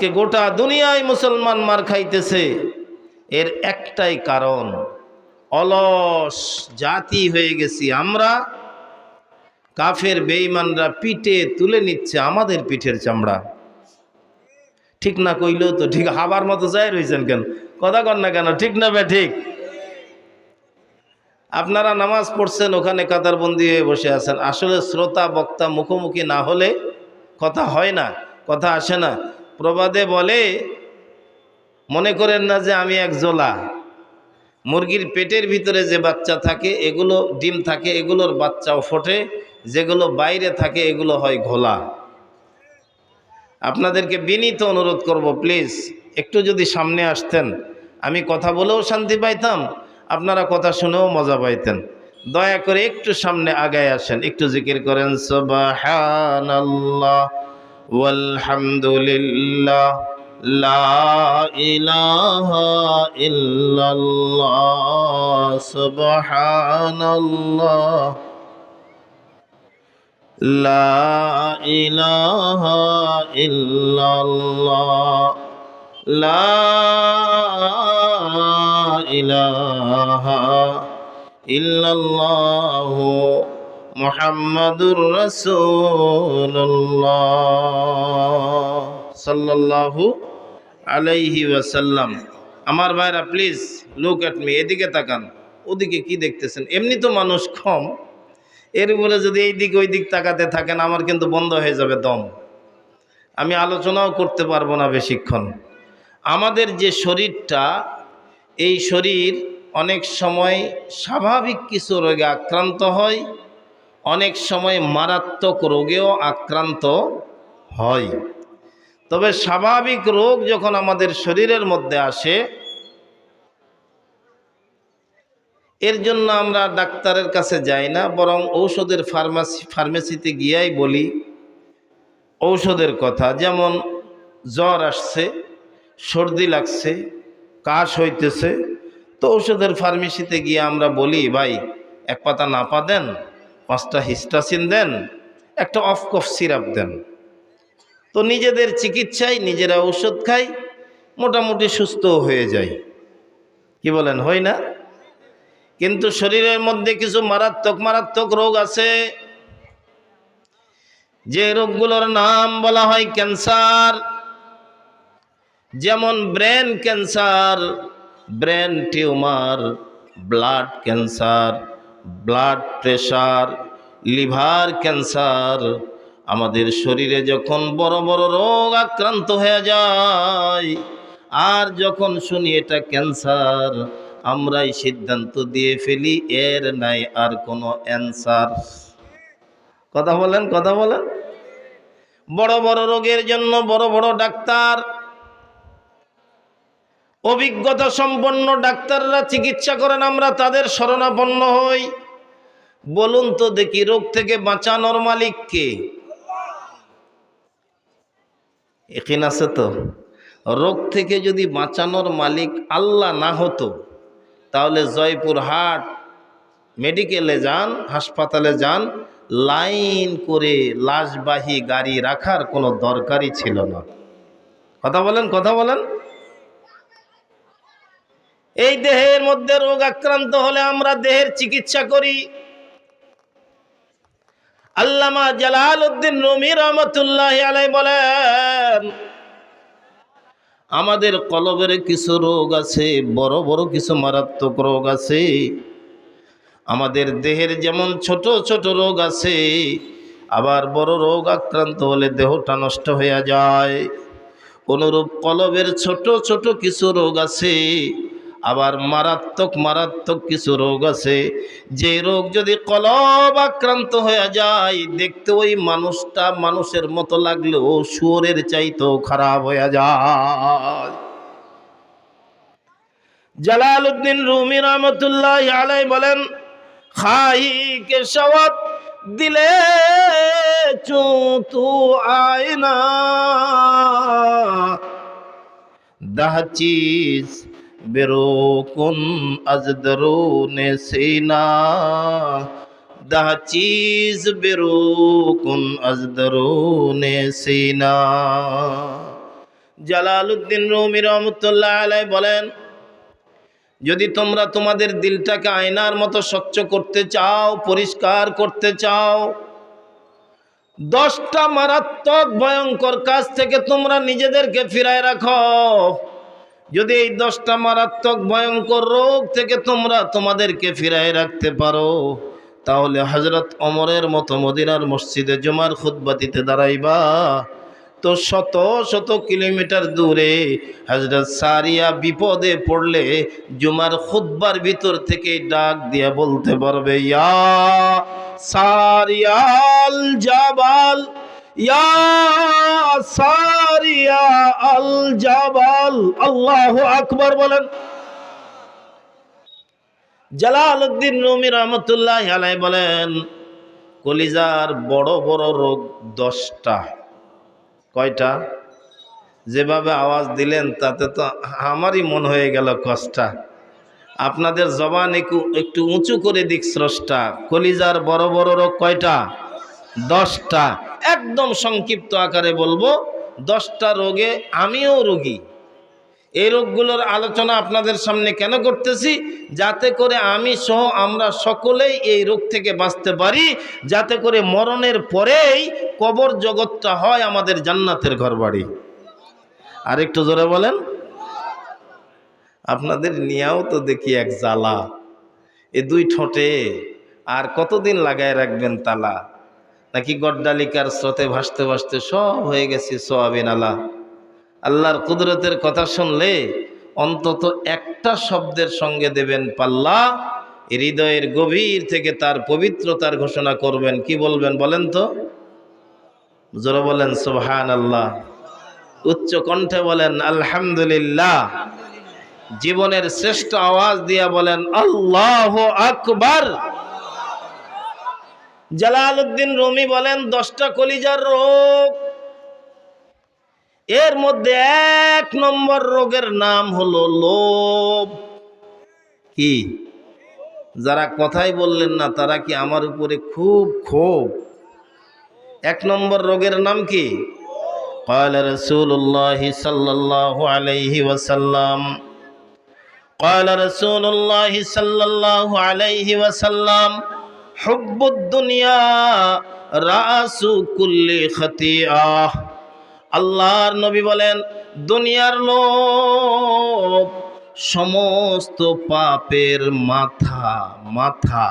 কে গোটা দুনিয়ায় মুসলমান মার খাইতেছে, এর একটাই কারণ, অলস জাতি হয়ে গেছি আমরা, কাফের বেঈমানরা পিঠে তুলে নিচ্ছে আমাদের পিঠের চামড়া। ঠিক না কইলেও তো ঠিক, হাবার মতো যাই রয়েছেন কেন? কথা কর না কেন? ঠিক না বে, ঠিক। আপনারা নামাজ পড়ছেন, ওখানে কাতারবন্দি হয়ে বসে আছেন। আসলে শ্রোতা, বক্তা মুখোমুখি না হলে কথা হয় না, কথা আসে না। প্রবাদে বলে, মনে করেন না যে আমি এক জোলা? মুরগির পেটের ভিতরে যে বাচ্চা থাকে, এগুলো ডিম থাকে, এগুলোর বাচ্চাও ফোটে, যেগুলো বাইরে থাকে, এগুলো হয় ঘোলা। আপনাদেরকে বিনীত অনুরোধ করব, প্লিজ, একটু যদি সামনে আসতেন, আমি কথা বলেও শান্তি পাইতাম, আপনারা কথা শুনেও মজা পাইতেন। দয়া করে একটু সামনে আগায় আসেন, একটু জিকির করেন সুবহানাল্লাহ ওয়ালহামদুলিল্লাহ লা ইলাহা ইল্লাল্লাহ সুবহানাল্লাহ লা ইলাহা ইল্লাল্লাহ লা ইলাহা ইল্লাল্লাহ মুহাম্মাদুর সাল্লাল্লাহু আলাইহি ওয়াসাল্লাম। আমার ভাইরা প্লিজ লুক এট মি এদিকে তাকান, ওদিকে কি দেখতেছেন? এমনি তো মানুষ কম, এর উপরে যদি এই দিক, ওই দিক তাকাতে থাকেন, আমার কিন্তু বন্ধ হয়ে যাবে দম। আমি আলোচনাও করতে পারব না বেশিক্ষণ। আমাদের যে শরীরটা, এই শরীর অনেক সময় স্বাভাবিক কিছু রোগে আক্রান্ত হয় অনেক সময় মারাত্মক রোগেও আক্রান্ত হয়। তবে স্বাভাবিক রোগ যখন আমাদের শরীরের মধ্যে আসে, এর জন্য আমরা ডাক্তারের কাছে যাই না, বরং ঔষধের ফার্মাসি, ফার্মেসিতে গিয়াই বলি ঔষধের কথা। যেমন জ্বর আসছে, সর্দি লাগছে, কাশ হইতেছে, তো ঔষধের ফার্মেসিতে গিয়ে আমরা বলি, ভাই, এক পাতা নাপা দেন। পাঁচটা হিস্টাসিন দেন, একটা অফ কফ সিরাপ দেন। তো নিজেদের চিকিৎসায়, নিজেরা ঔষধ খাই মোটামুটি সুস্থ হয়ে যায়। কি বলেন, হয় না? কিন্তু শরীরের মধ্যে কিছু মারাত্মক মারাত্মক রোগ আছে। যে রোগগুলোর নাম বলা হয় ক্যান্সার। যেমন brain cancer, brain tumour, blood cancer. Blood pressure liver cancer আমাদের শরীরে যখন বড় বড় রোগ আক্রান্ত হয়ে যায়, আর যখন শুনি এটা ক্যান্সার আমরাই সিদ্ধান্ত দিয়ে ফেলি, এর নাই আর কোনো অ্যান্সার কথা বলেন কথা বলেন। বড় বড় রোগের জন্য বড় বড় ডাক্তার অভিজ্ঞতা সম্পন্ন ডাক্তাররা চিকিৎসা করেন, আমরা তাদের শরণাপন্ন হই। বলুন তো দেখি, রোগ থেকে বাঁচানোর মালিক কে? এখানে আছে তো? রোগ থেকে যদি বাঁচানোর মালিক আল্লাহ না হতো, তাহলে জয়পুরহাট মেডিকেলে যান, হাসপাতালে যান, লাইন করে লাশবাহী গাড়ি রাখার কোনো দরকারই ছিল না। কথা বলেন কথা বলেন। এই দেহের মধ্যে রোগ আক্রান্ত হলে আমরা দেহের চিকিৎসা করি। আল্লামা জালাল উদ্দিন রুমি রহমতুল্লাহ আলাই বলেন, আমাদের কলবের কিছু রোগ আছে, বড় বড় কিছু মারাত্মক রোগ আছে। আমাদের দেহের যেমন ছোট ছোট রোগ আছে, আবার বড় রোগ আক্রান্ত হলে দেহটা নষ্ট হয়ে যায়। অনুরূপ কলবের ছোট ছোট কিছু রোগ আছে। আবার মারাত্মক মারাত্মক কিছু রোগ আছে। যে রোগ যদি কলব আক্রান্ত হয়ে যায়, দেখতে ওই মানুষটা মানুষের মতো লাগলেও শুয়োরের চাইতেও খারাপ হয়ে যায়। জালাল উদ্দিন রুমি রহমতুল্লাহ আলাই বলেন, খাই কে সওয়াব, দিলে চু তু আয়না। দাহ চিজ কুন আজ দরুনে সিনা। দাহ চিজ কুন আজ দরুনে সিনা। জালালউদ্দিন রুমি রহমতুল্লাহ আলাই বলেন, যদি তোমরা তোমাদের দিলটাকে আয়নার মতো স্বচ্ছ করতে চাও, পরিষ্কার করতে চাও, দশটা মারাত্মক ভয়ঙ্কর কাজ থেকে তোমরা নিজেদেরকে ফিরায় রাখো। যদি এই দশটা মারাত্মক ভয়ঙ্কর রোগ থেকে তোমরা তোমাদেরকে ফিরায় রাখতে পারো, তাহলে হজরত অমরের মতো মদিনার মসজিদে জুমার খুদ্বাতিতে দাঁড়াইবা। তো শত শত কিলোমিটার দূরে হজরত সারিয়া বিপদে পড়লে জুমার খুদ্বার ভিতর থেকে ডাক দিয়ে বলতে পারবে, ইয়া সারিয়াল জাবাল। আল জাবাল আকবার বলেন। বলেন, কলিজার বড় বড় রোগ দশটা। কয়টা? যেভাবে আওয়াজ দিলেন, তাতে তো আমারই মন হয়ে গেল কষ্টা। আপনাদের জবান একটু উঁচু করে দিক স্রষ্টা। কলিজার বড় বড় রোগ কয়টা? দশটা। একদম সংক্ষিপ্ত আকারে বলব, দশটা রোগে আমিও রোগী। এই রোগগুলোর আলোচনা আপনাদের সামনে কেন করতেছি? যাতে করে আমি সহ আমরা সকলেই এই রোগ থেকে বাঁচতে পারি, যাতে করে মরণের পরেই কবর জগৎটা হয় আমাদের জান্নাতের ঘরবাড়ি। আর একটু জোরে বলেন। আপনাদের নিয়েও তো দেখি এক জ্বালা। এ দুই ঠোঁটে, আর কতদিন লাগায় রাখবেন তালা? নাকি গড্ডালিকার স্রোতে ভাসতে ভাসতে সব হয়ে গেছে সোয়াবিন আলা। আল্লাহর কুদরতের কথা শুনলে অন্তত একটা শব্দের সঙ্গে দেবেন পাল্লা, হৃদয়ের গভীর থেকে তার পবিত্রতার ঘোষণা করবেন। কি বলবেন বলেন তো? জোরে বলেন সুবহান আল্লাহ উচ্চ কণ্ঠে বলেন, আলহামদুলিল্লাহ। জীবনের শ্রেষ্ঠ আওয়াজ দিয়া বলেন, আল্লাহ আকবার। জালালউদ্দিন রুমি বলেন দশটা কলিজার রোগ এর মধ্যে এক নম্বর রোগের নাম হলো লোভ কি যারা কথাই বললেন না তারা কি আমার উপরে খুব ক্ষোভ এক নম্বর রোগের নাম কি قال رسول الله صلى الله عليه وسلم قال رسول الله صلى الله عليه وسلم হব্বুদ্দুনিয়া রাসু কুল্লি খতিয়া আল্লাহর নবী বলেন, দুনিয়ার লোভ সমস্ত পাপের মাথা মাথা।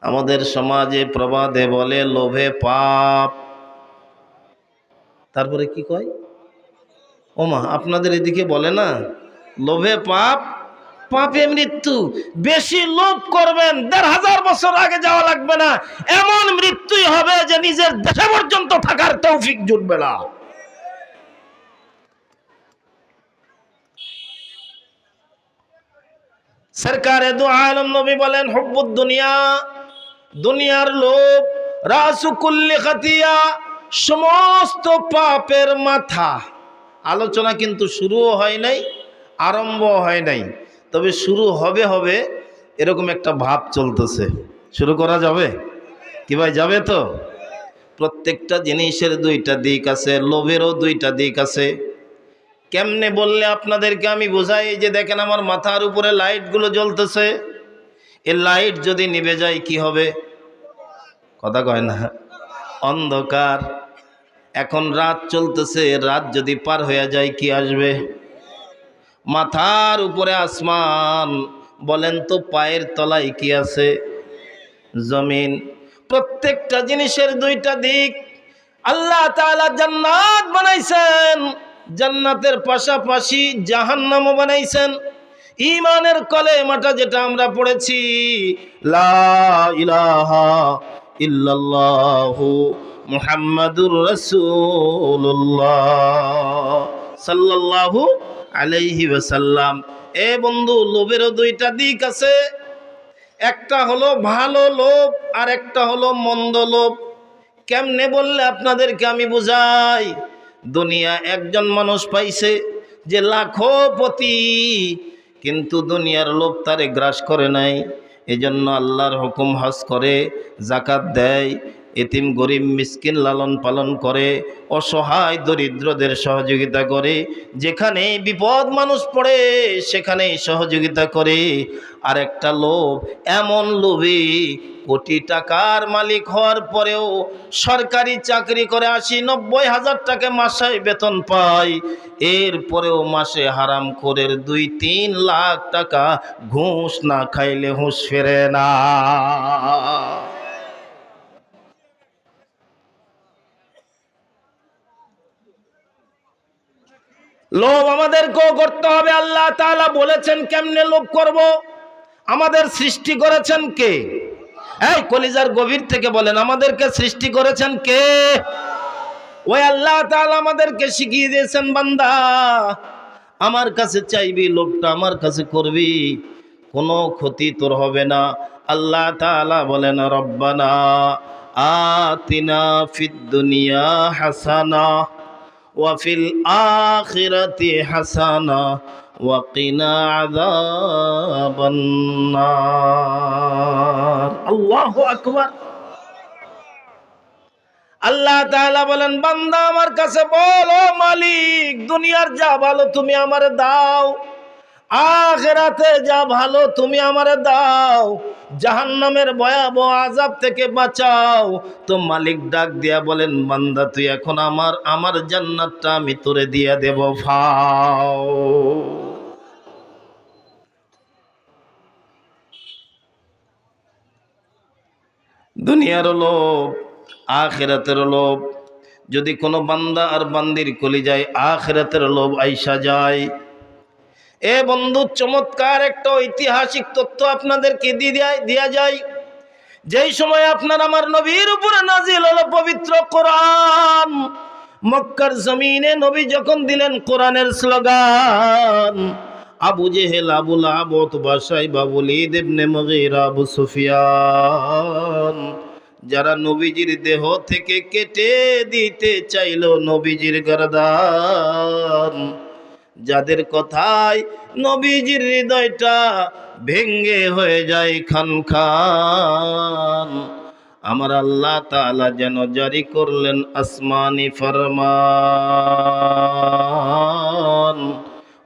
আমাদের সমাজে প্রবাদে বলে, লোভে পাপ। তারপরে কি কয়? ওমা, আপনাদের এদিকে বলে না, লোভে পাপ পাপে মৃত্যু। বেশি লোভ করবেন, দেড় হাজার বছর আগে যাওয়া লাগবে না। এমন মৃত্যুই হবে যে নিজের দেশে পর্যন্ত থাকার তৌফিক জুটবে না। সরকারে দু আলম নবী বলেন, হব্বুদ দুনিয়া, দুনিয়ার লোভ, রাসুকুল্লি খাতিয়া, সমস্ত পাপের মাথা। আলোচনা কিন্তু শুরুও হয় নাই আরম্ভ হয় নাই। তবে শুরু হবে হবে এরকম একটা ভাব চলতেছে। শুরু করা যাবে? কি ভাই, যাবে তো? প্রত্যেকটা জিনিসের দুইটা দিক আছে, লোভেরও দুইটা দিক আছে। কেমনে বললে আপনাদেরকে আমি বোঝাই? যে দেখেন আমার মাথার উপরে লাইটগুলো জ্বলতেছে। এ লাইট যদি নিভে যায়, কি হবে? কথা কয় না। অন্ধকার। এখন রাত চলতেছে, রাত যদি পার হয়ে যায়, কি আসবে? মাথার উপরে আসমান, বলেন তো পায়ের তলায় কি আছে? জমিন। প্রত্যেকটা জিনিসের দুইটা দিক। আল্লাহ জান্নাত বানাইছেন, জান্নাতের পাশাপাশি জাহান্নামও বানাইছেন। ইমানের কলে মাটা যেটা আমরা পড়েছি, লা ইলাহা সাল্লাল্লাহু আলাইহি ওয়াসাল্লাম। এ বন্ধু, লোভেরও দুইটা দিক আছে। একটা হলো ভালো লোভ, আর একটা হলো মন্দ লোভ। কেমনে বললে আপনাদেরকে আমি বুঝাই? দুনিয়া একজন মানুষ পাইছে যে লাখপতি কিন্তু দুনিয়ার লোভ তারে গ্রাস করে নাই। এজন্য আল্লাহর হুকুম হজ করে জাকাত দেয়। এতিম গরিব মিসকিন লালন পালন করে, অসহায় দরিদ্রদের সহযোগিতা করে, যেখানে বিপদ মানুষ পড়ে, সেখানেই সহযোগিতা করে। আর একটা লোভ, এমন লোভী কোটি টাকার মালিক হওয়ার পরেও সরকারি চাকরি করে আসি নব্বই হাজার টাকা মাসে বেতন পায়। এরপরেও মাসে হারাম করের দুই তিন লাখ টাকা ঘুষ না খাইলে হুঁশ ফেরে না। লোভ আমাদেরকেও করতে হবে, আল্লাহ তাআলা বলেছেন কেমনে লোভ করব? আমাদের সৃষ্টি করেছেন কে? এই কলিজার গভীর থেকে বলেন, আমাদেরকে সৃষ্টি করেছেন কে? ওই আল্লাহ তাআলা আমাদেরকে শিখিয়ে দিয়েছেন, বান্দা, আমার কাছে চাইবি লোভটা, আমার কাছে করবি, কোনো ক্ষতি তোর হবে না। আল্লাহ তাআলা বলেন, রব্বানা আতিনা ফিদ দুনিয়া হাসানা। وفي الآخرة حسنة وقنا عذاب النار الله أكبر আল্লাহ তাআলা বলেন বান্দা আমার কাছে বলো মালিক দুনিয়ার যা ভালো তুমি আমারে দাও আখেরাতে যা ভালো তুমি আমারে দাও। জাহান্নামের ভয়াবহ আজাব থেকে বাঁচাও। তো মালিক ডাক দিয়া বলেন, বান্দা, তুই এখন আমার আমার জান্নাতটা আমি তোরে দিয়া দেব, ফাও। দুনিয়ার লোভ আখেরাতের লোভ। যদি কোনো বান্দা আর বান্দির কলি যায় আখেরাতের লোভ আইসা যায় এ বন্ধু, চমৎকার একটা ঐতিহাসিক তথ্য আপনাদেরকে দিয়ে যায় যেই। সময় আপনার আমার নবীর উপরে নাজিল হলো পবিত্র কোরআন, মক্কার জমিনে নবী যখন দিলেন কোরআনের স্লোগান, আবু জেহেল আবুল আবত বাসাই বাবুলি দেবনে মগিরা, আবু সুফিয়ান, যারা নবীজির দেহ থেকে কেটে দিতে চাইলো নবীজির গরদান। যাদের কথায় নবীজির হৃদয়টা ভেঙ্গে হয়ে যায় খান খান। আমার আল্লাহ তালা যেন জারি করলেন আসমানি ফরমান।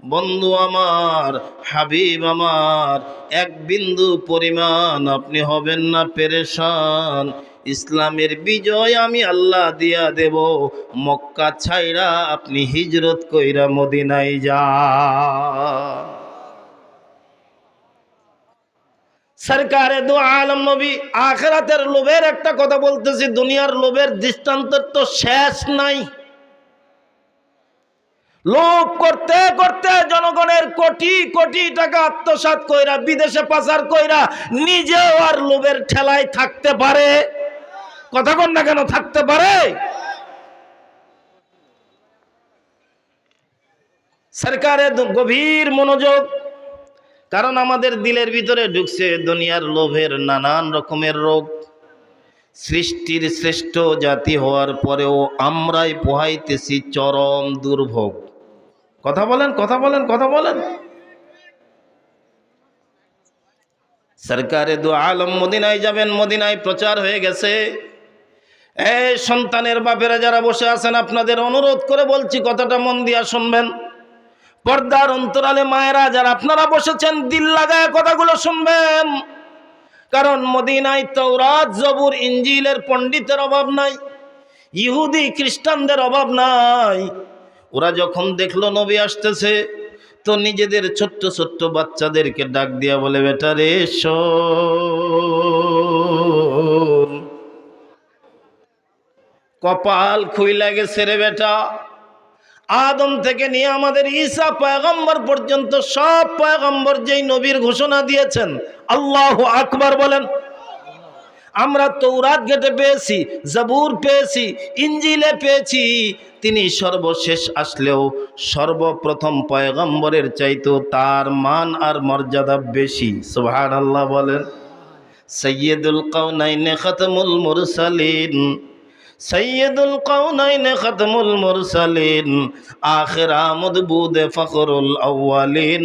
বন্ধু আমার, হাবিব আমার, এক বিন্দু পরিমাণ আপনি হবেন না পেরেশান। ইসলামের বিজয় আমি আল্লাহ দিয়া দেব। মক্কা ছাইরা আপনি হিজরত কইরা মদিনায় যা। সরকারে দু আলম নবী, আখেরাতের লোভের একটা কথা বলতেছি, দুনিয়ার লোভের দৃষ্টান্তের তো শেষ নাই। লোভ করতে করতে জনগণের কোটি কোটি টাকা আত্মসাৎ কইরা, বিদেশে পাচার কইরা, নিজেও আর লোভের ঠেলায় থাকতে পারে। কথা কন না কেন, থাকতে পারে। সরকারের গভীর মনোযোগ, কারণ আমাদের দিলের ভিতরে ঢুকছে দুনিয়ার লোভের নানান রকমের রোগ। সৃষ্টির শ্রেষ্ঠ জাতি হওয়ার পরেও আমরাই পোহাইতেছি চরম দুর্ভোগ। কথা বলেন কথা বলেন কথা বলেন। সরকারে দু আলম মদিনায় যাবেন, মদিনায় প্রচার হয়ে গেছে। এই সন্তানের বাপেরা যারা বসে আছেন, আপনাদের অনুরোধ করে বলছি, কথাটা মন দিয়া শুনবেন। পর্দার অন্তরালে মায়েরা যারা আপনারা বসেছেন, দিল লাগায় কথাগুলো শুনবেন। কারণ মদিনায় তৌরাত জবুর ইঞ্জিলের পণ্ডিতের অভাব নাই, ইহুদি, খ্রিস্টানদের অভাব নাই। ওরা যখন দেখল নবী আসতেছে, তো নিজেদের ছোট্ট ছোট্ট বাচ্চাদেরকে ডাক দিয়া বলে, বেটা রে কপাল খুইলা গেছে রে বেটা। আদম থেকে নিয়ে আমাদের ঈসা পয়গম্বর পর্যন্ত সব পয়গম্বর যেই নবীর ঘোষণা দিয়েছেন, আল্লাহ আকবার বলেন। আমরা তৌরাত গেটে পেয়েছি, জাবুর পেয়েছি ইঞ্জিলে পেয়েছি। তিনি সর্বশেষ আসলেও সর্বপ্রথম পয়গম্বরের চাইতো তার মান আর মর্যাদা বেশি সুবহান আল্লাহ বলেন। সৈয়দুল কাউনাইনে খতমুল মুরসালিন। সৈয়দুল কৌনাইন খতমুল মুরসালিন। আখিরা মদবুদে ফখরুল আউয়ালিন।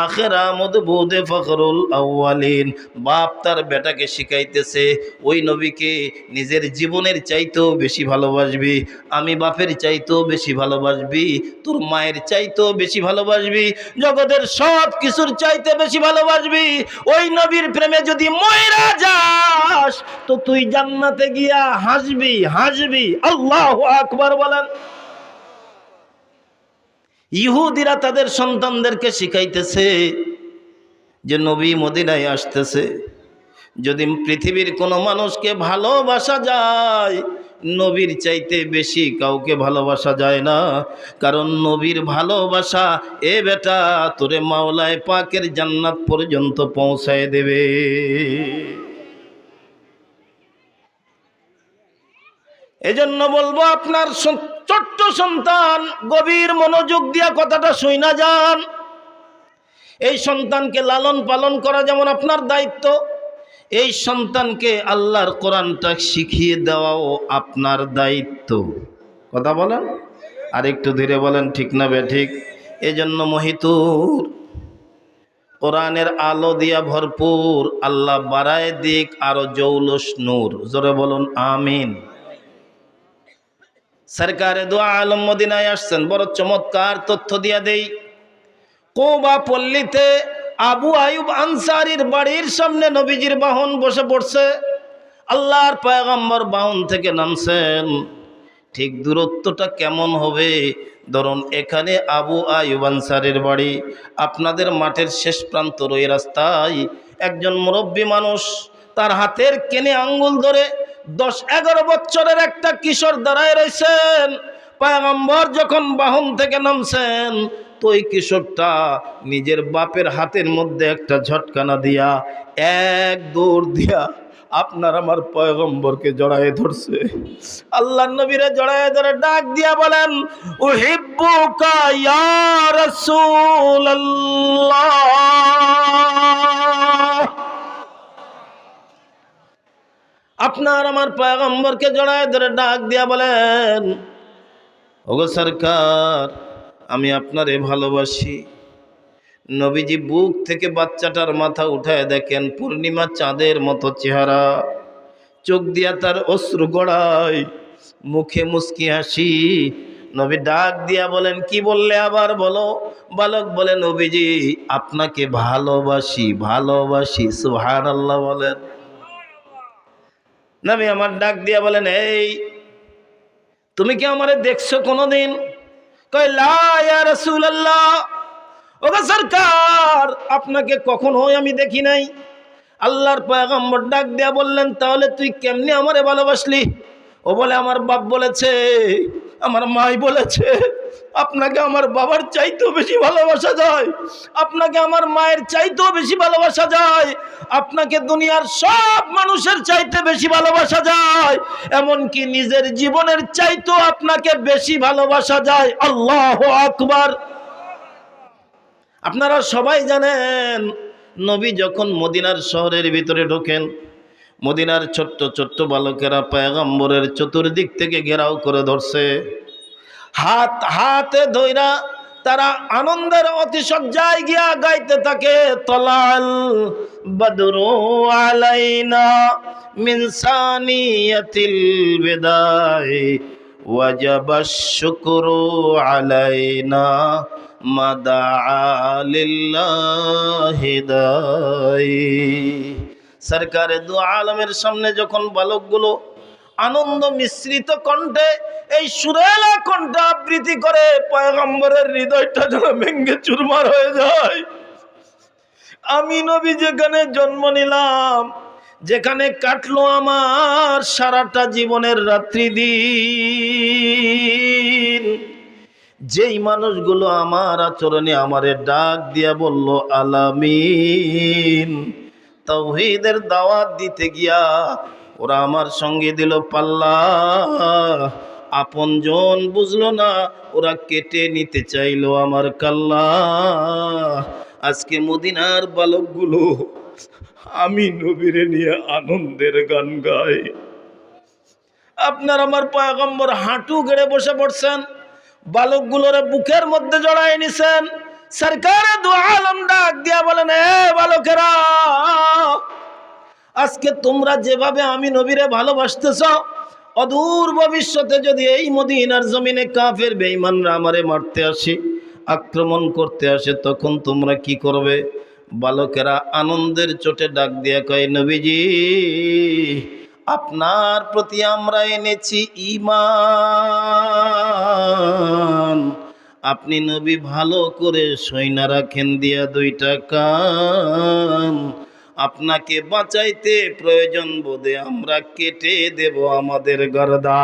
আখিরা মদবুদে ফখরুল আউয়ালিন। বাপ তার বেটাকে শিখাইতেছে, ওই নবীকে নিজের জীবনের চাইতেও বেশি ভালোবাসবি, আমি বাপের চাইতেও বেশি ভালোবাসবি, তোর মায়ের চাইতেও বেশি ভালোবাসবি, জগতের সব কিছুর চাইতে বেশি ভালোবাসবি। ওই নবীর প্রেমে যদি ময়রা যাস, তো তুই জান্নাতে গিয়া হাসবি হাসবি আল্লাহ আকবর বলেন। ইহুদিরা তাদের সন্তানদেরকে শিখাইতেছে যে নবী মদিনায় আসতেছে। যদি পৃথিবীর কোনো মানুষকে ভালোবাসা যায়, নবীর চাইতে বেশি কাউকে ভালোবাসা যায় না। কারণ নবীর ভালোবাসা, এ বেটা, তোরে মাওলায় পাকের জান্নাত পর্যন্ত পৌঁছায় দেবে। এজন্য বলব আপনার ছোট্ট সন্তান, গভীর মনোযোগ দিয়া কথাটা শুই না যান। এই সন্তানকে লালন পালন করা যেমন আপনার দায়িত্ব, এই সন্তানকে আল্লাহর কোরআনটা শিখিয়ে দেওয়াও আপনার দায়িত্ব। কথা বলেন? আর একটু ধীরে বলেন, ঠিক না বে, ঠিক? এজন্য মহিতুর, কোরআনের আলো দিয়া ভরপুর, আল্লাহ বাড়ায় দিক আরও জৌলস নূর। জোরে বলুন, আমিন। সরকারে দোয়া আলম মদিনায় আসছেন। বড় চমৎকার তথ্য দিয়া দেই। কোবা পল্লীতে আবু আয়ুব আনসারির বাড়ির সামনে নবীজির বাহন বসে পড়ছে। আল্লাহর পয়গম্বর বাহন থেকে নামছেন। ঠিক দূরত্বটা কেমন হবে? ধরুন, এখানে আবু আয়ুব আনসারের বাড়ি। আপনাদের মাঠের শেষ প্রান্ত ওই রাস্তায় একজন মুরব্বী মানুষ তার হাতের কেনে আঙ্গুল ধরে দশ এগারো বছরের একটা কিশোর দাঁড়ায় রয়েছেন পায়গম্বর যখন বাহন থেকে নামছেন, তো ওই কিশোরটা নিজের বাপের হাতের মধ্যে একটা ঝটকানা দিয়া এক দৌড় দিয়া আপনার আমার পয়গম্বরকে জড়ায় ধরছে। আল্লাহ নবীরে জড়ায় ধরে ডাক দিয়া বলেন ও হিব্বুকা ইয়া রাসূলুল্লাহ। আপনার আমার পয়গম্বরকে জড়ায় ধরে ডাক দিয়া বলেন, ওগো সরকার, আমি আপনারে ভালোবাসি। নবীজি বুক থেকে বাচ্চাটার মাথা উঠায় দেখেন, পূর্ণিমা চাঁদের মতো চেহারা। চোখ দিয়া তার অশ্রু গড়ায়, মুখে মুস্কি হাসি। নবী ডাক দিয়া বলেন, কি বললে আবার বলো? বালক বলে, নবীজি, আপনাকে ভালোবাসি ভালোবাসি সুহান আল্লাহ বলেন। নবী আমার ডাক দিয়া বলেন, এই, তুমি কি আমারে দেখছ ইয়া রাসূলুল্লাহ, ওগো সরকার, আপনাকে কখনোই আমি দেখি নাই। আল্লাহর পয়গম্বর ডাক দিয়া বললেন, তাহলে তুই কেমনে আমারে ভালোবাসলি? ও বলে, আমার বাপ বলেছে, আমার মাই বলেছে আপনাকে আমার বাবার চাইতেও বেশি ভালোবাসা যায়। আপনাকে আমার মায়ের চাইতেও বেশি ভালোবাসা যায়। আপনাকে দুনিয়ার সব মানুষের চাইতে বেশি ভালোবাসা যায়। এমনকি নিজের জীবনের চাইতেও আপনাকে বেশি ভালোবাসা যায়। আল্লাহ আকবার। আপনারা সবাই জানেন, নবী যখন মদিনার শহরের ভিতরে ঢোকেন, মদিনার ছোট্ট ছোট্ট বালকেরা পয়গম্বরের চতুর্দিক থেকে ঘেরাও করে ধরছে। হাত, হাতে ধইরা তারা আনন্দের অতিশয্যায় গিয়া গাইতে থাকে, তলাল বদরু আলাইনা মিন সানিয়াতিল বিদায় ওয়াজাব শুকরু আলাইনা মাদা লিল্লাহি দাই। সরকারে দু আলমের সামনে যখন বালকগুলো আনন্দ মিশ্রিত কণ্ঠে এই সুরেলা কণ্ঠ আবৃত্তি করে পয়গম্বরের হৃদয়টা যেন ভেঙ্গে চুরমার হয়ে যায়। আমি নবী যেখানে জন্ম নিলাম, যেখানে কাটলো আমার সারাটা জীবনের রাত্রি দিন। যেই মানুষগুলো আমার আচরণে আমারে ডাক দিয়া বলল, আলামিন। তৌহিদের দাওয়াত দিতে গিয়া ওরা আমার সঙ্গে দিল পাল্লা। আপন জন বুঝলো না, ওরা কেটে নিতে চাইলো আমার কাল্লা। আজকে মদিনার বালকগুলো আমি নবীরে নিয়ে আনন্দের গান গাই। আপনার আমার পয়গম্বর হাঁটু গেড়ে বসে পড়ছেন, বালকগুলোরে বুকের মধ্যে জড়াই নিছেন। সরকারে দু আলম ডাক দিয়া বলেন, এ বালকেরা আজকে তোমরা যেভাবে আমি নবীরে ভালোবাসতেছ, অদূর ভবিষ্যতে যদি এই মদিনার জমিনে কাফের বেঈমানরা আমারে মারতে আসে, আক্রমণ করতে আসে, তখন তোমরা কি করবে? বালকেরা আনন্দের চোটে ডাক দিয়ে কয়, নবীজি, আপনার প্রতি আমরা এনেছি ইমান আপনি নবী ভালো করে সৈনা রাখেন দিয়া দুইটা কান। আপনাকে বাঁচাইতে প্রয়োজন বোধে আমরা কেটে দেব আমাদের গরদা।